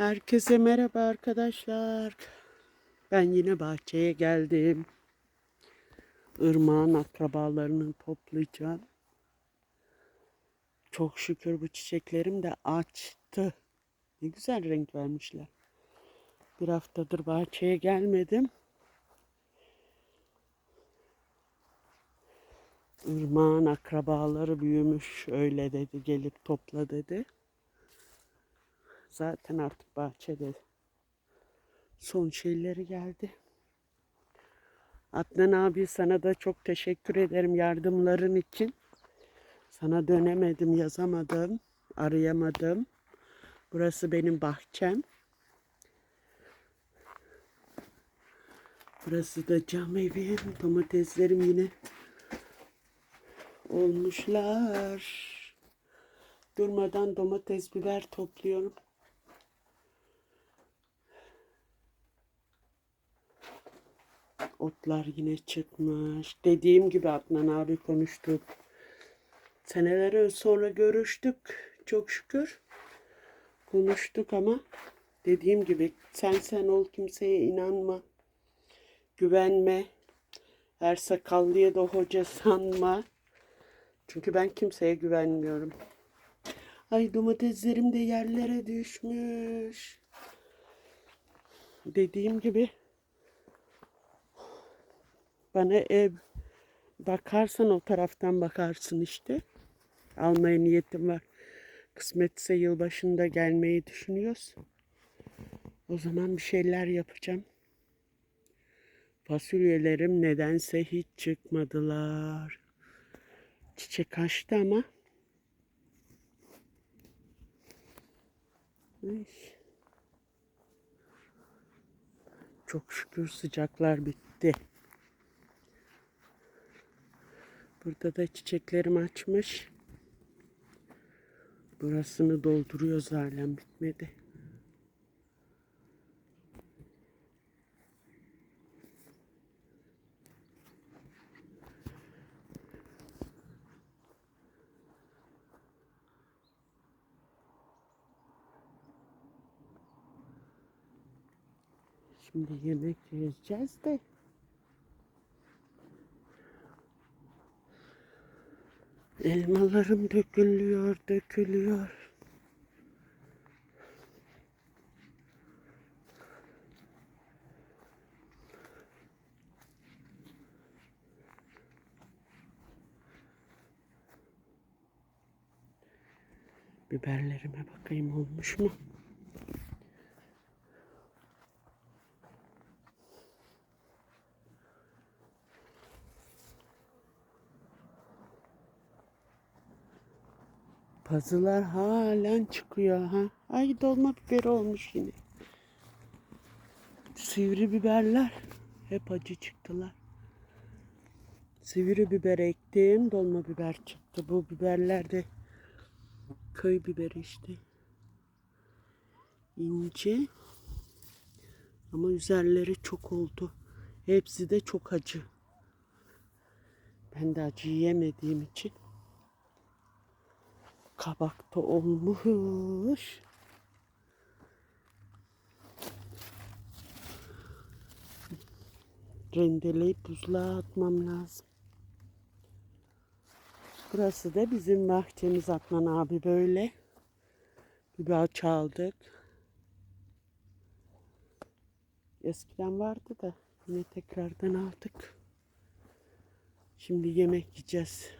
Herkese merhaba arkadaşlar. Ben yine bahçeye geldim. Irmağın akrabalarını toplayacağım. Çok şükür bu çiçeklerim de açtı. Ne güzel renk vermişler. Bir haftadır bahçeye gelmedim. Irmağın akrabaları büyümüş öyle dedi gelip topla dedi. Zaten artık bahçede son şeyleri geldi. Adnan abi sana da çok teşekkür ederim yardımların için. Sana dönemedim, yazamadım, arayamadım. Burası benim bahçem. Burası da cam evim. Domateslerim yine olmuşlar. Durmadan domates, biber topluyorum. Otlar yine çıkmış. Dediğim gibi Adnan abi konuştuk. Seneler sonra görüştük. Çok şükür. Konuştuk ama dediğim gibi sen sen ol kimseye inanma. Güvenme. Her sakallıya da hoca sanma. Çünkü ben kimseye güvenmiyorum. Ay domateslerim de yerlere düşmüş. Dediğim gibi bana ev bakarsan o taraftan bakarsın işte. Almaya niyetim var. Kısmetse yılbaşında gelmeyi düşünüyoruz. O zaman bir şeyler yapacağım. Fasulyelerim nedense hiç çıkmadılar. Çiçek açtı ama. Çok şükür sıcaklar bitti. Burada da çiçeklerim açmış. Burasını dolduruyoruz halen bitmedi. Şimdi yemek yiyeceğiz de Elmalarım dökülüyor, dökülüyor. Biberlerime bakayım olmuş mu? Pazılar halen çıkıyor ha. Ay dolma biber olmuş yine. Sivri biberler hep acı çıktılar. Sivri biber ektim, dolma biber çıktı. Bu biberler de köy biberi işte. İnce. Ama üzerleri çok oldu. Hepsi de çok acı. Ben de acı yemediğim için kabakta olmuş. Rendeleyip buzluğa atmam lazım. Burası da bizim bahçemiz Atman abi böyle. Biber çaldık. Eskiden vardı da yine tekrardan aldık. Şimdi yemek yiyeceğiz.